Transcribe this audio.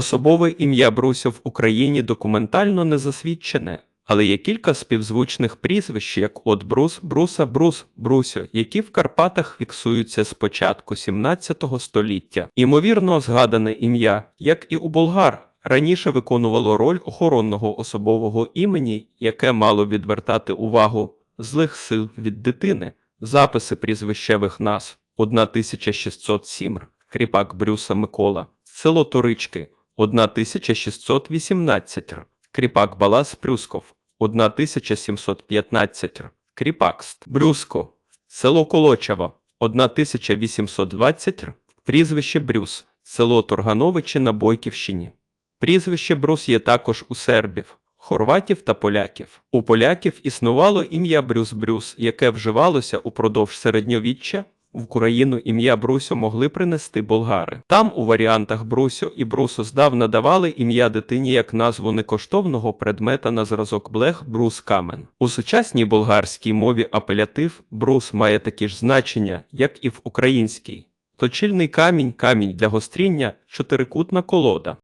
Особове ім'я Брусю в Україні документально не засвідчене, але є кілька співзвучних прізвищ, як от Брус, Бруса, Брус, Брусю, які в Карпатах фіксуються з початку 17 століття. Імовірно, згадане ім'я, як і у болгар, раніше виконувало роль охоронного особового імені, яке мало відвертати увагу злих сил від дитини. Записи прізвищевих назв 1607, Кріпак Брюса Микола, село Торички 1618, Кріпак Балас Прюсков 1715, Кріпакст Брюско, село Колочево. 1820, прізвище Брюс, село Торгановичі на Бойківщині. Прізвище Брус є також у сербів, хорватів та поляків. У поляків існувало ім'я Брюс Брюс, яке вживалося упродовж середньовіччя. В Україну ім'я Брусю могли принести болгари. Там у варіантах Брусю і Брусу здавна давали ім'я дитині як назву некоштовного предмета на зразок блех брус камен. У сучасній болгарській мові апелятив брус має такі ж значення, як і в українській. Точильний камінь, камінь для гостріння, чотирикутна колода.